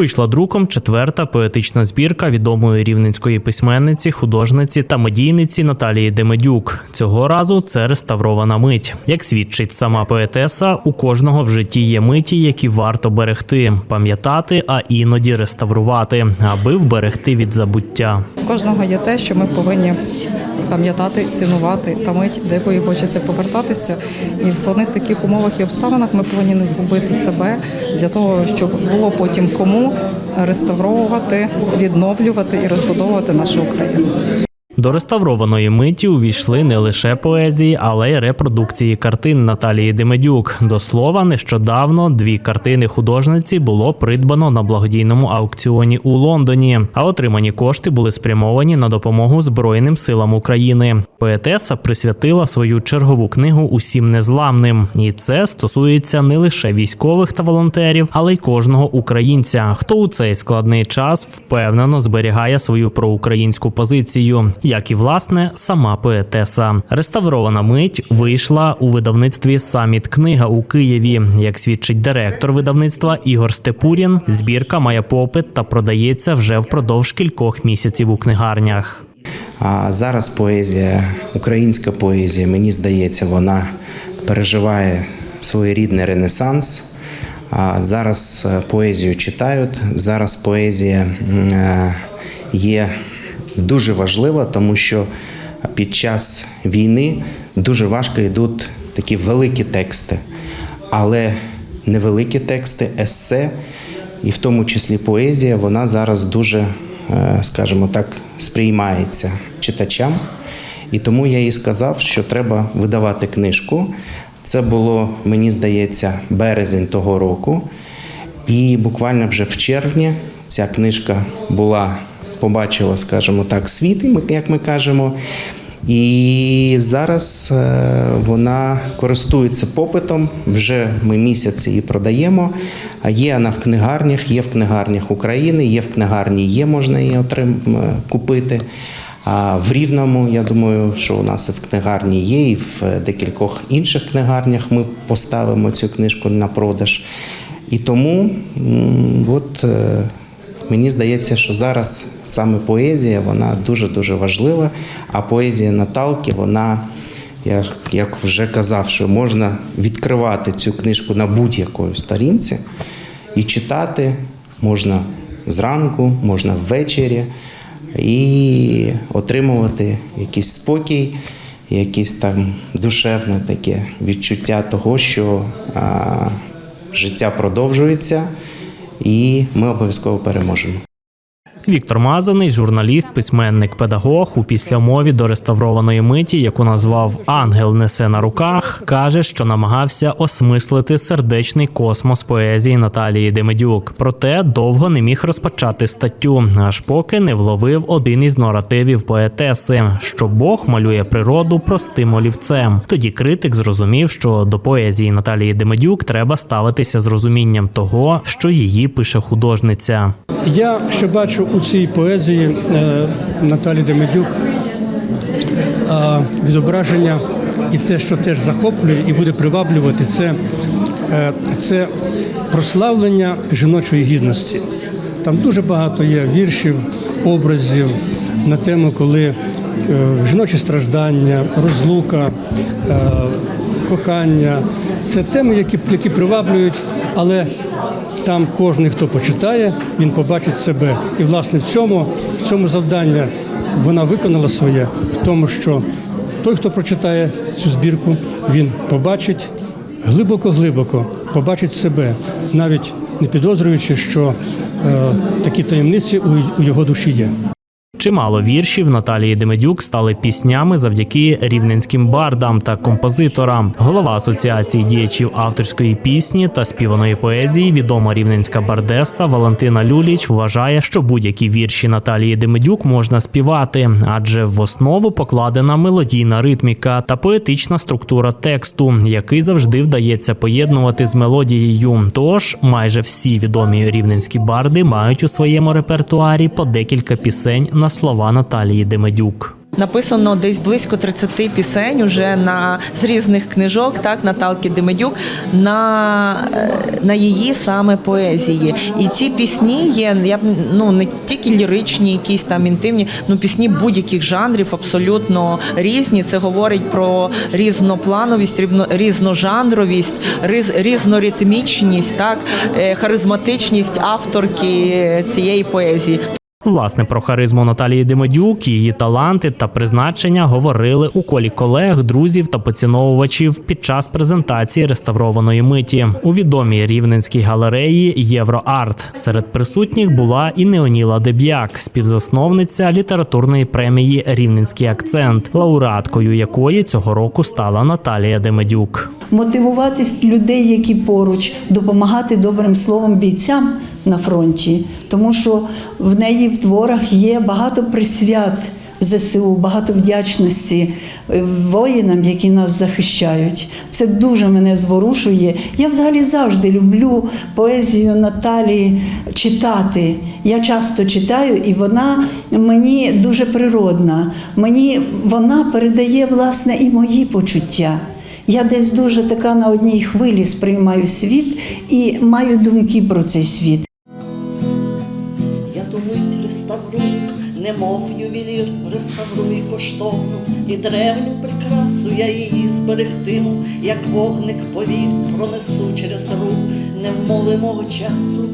Вийшла друком четверта поетична збірка відомої рівненської письменниці, художниці та медійниці Наталії Демедюк. Цього разу це реставрована мить. Як свідчить сама поетеса, у кожного в житті є миті, які варто берегти, пам'ятати, а іноді реставрувати, аби вберегти від забуття. У кожного є те, що ми повинні пам'ятати, цінувати та мить, до якої хочеться повертатися. І в складних таких умовах і обставинах ми повинні не згубити себе для того, щоб було потім кому реставровувати, відновлювати і розбудовувати нашу Україну. До реставрованої миті увійшли не лише поезії, але й репродукції картин Наталії Демедюк. До слова, нещодавно дві картини художниці було придбано на благодійному аукціоні у Лондоні, а отримані кошти були спрямовані на допомогу Збройним силам України. Поетеса присвятила свою чергову книгу усім незламним, і це стосується не лише військових та волонтерів, але й кожного українця, хто у цей складний час впевнено зберігає свою проукраїнську позицію, як і власне сама поетеса. Реставрована мить вийшла у видавництві Саміт книга у Києві. Як свідчить директор видавництва Ігор Степурін, збірка має попит та продається вже впродовж кількох місяців у книгарнях. А зараз поезія, українська поезія, мені здається, вона переживає своєрідний ренесанс. А зараз е, поезію читають. Зараз поезія е, є дуже важлива, тому що під час війни дуже важко йдуть такі великі тексти, але невеликі тексти, есе, і в тому числі поезія, вона зараз дуже, е, скажімо так, сприймається читачам. І тому я їй сказав, що треба видавати книжку. Це було, мені здається, березень того року. І буквально вже в червні ця книжка була, побачила, скажімо так, світ, як ми кажемо. І зараз е, вона користується попитом. Вже ми місяць її продаємо. А є вона в книгарнях, є в книгарнях України, є в книгарні, є можна її отрим... купити. А в Рівному, я думаю, що у нас і в книгарні є, і в декількох інших книгарнях ми поставимо цю книжку на продаж. І тому от, е, мені здається, що зараз саме поезія вона дуже-дуже важлива, а поезія Наталки, вона, як вже казав, що можна відкривати цю книжку на будь-якої сторінці і читати можна зранку, можна ввечері і отримувати якийсь спокій, якесь там душевне таке відчуття того, що а, життя продовжується, і ми обов'язково переможемо. Віктор Мазаний, журналіст, письменник, педагог у післямові до реставрованої миті, яку назвав Ангел несе на руках, каже, що намагався осмислити сердечний космос поезії Наталії Демедюк. Проте довго не міг розпочати статтю, аж поки не вловив один із наративів поетеси, що Бог малює природу простим олівцем. Тоді критик зрозумів, що до поезії Наталії Демедюк треба ставитися з розумінням того, що її пише художниця. Я ще бачу у цій поезії е, Наталі Демедюк відображення і те, що теж захоплює і буде приваблювати, це, е, це прославлення жіночої гідності. Там дуже багато є віршів, образів на тему, коли е, жіночі страждання, розлука, кохання це теми, які, які приваблюють, але там кожен, хто почитає, він побачить себе. І власне в цьому, в цьому завдання вона виконала своє, в тому, що той, хто прочитає цю збірку, він побачить глибоко-глибоко, побачить себе, навіть не підозрюючи, що е, такі таємниці у, у його душі є. Чимало віршів Наталії Демедюк стали піснями завдяки рівненським бардам та композиторам. Голова асоціації діячів авторської пісні та співаної поезії, відома рівненська бардеса Валентина Люліч, вважає, що будь-які вірші Наталії Демедюк можна співати, адже в основу покладена мелодійна ритміка та поетична структура тексту, який завжди вдається поєднувати з мелодією. Тож майже всі відомі рівненські барди мають у своєму репертуарі по декілька пісень на слова Наталії Демедюк. написано десь близько 30 пісень уже на з різних книжок, так Наталки Демедюк на, е, на її саме поезії. І ці пісні є я ну не тільки ліричні, якісь там інтимні, ну пісні будь-яких жанрів абсолютно різні. Це говорить про різноплановість, різножанровість, riz- різноритмічність, так е, харизматичність авторки цієї поезії. Власне, про харизму Наталії Демедюк, її таланти та призначення говорили у колі колег, друзів та поціновувачів під час презентації реставрованої миті у відомій рівненській галереї Євроарт. Серед присутніх була і Неоніла Деб'як, співзасновниця літературної премії Рівненський акцент, лауреаткою якої цього року стала Наталія Демедюк. мотивувати людей, які поруч, допомагати добрим словом бійцям на фронті, тому що в неї в творах є багато присвят ЗСУ, багато вдячності воїнам, які нас захищають. Це дуже мене зворушує. Я взагалі завжди люблю поезію Наталії читати. Я часто читаю, і вона мені дуже природна. Мені вона передає власне і мої почуття. Я десь дуже така на одній хвилі сприймаю світ і маю думки про цей світ. Реставрую, немов ювелір, реставрую коштовну і древню прикрасу, я її зберегтиму, як вогник повіт пронесу через рук, невмолимого часу.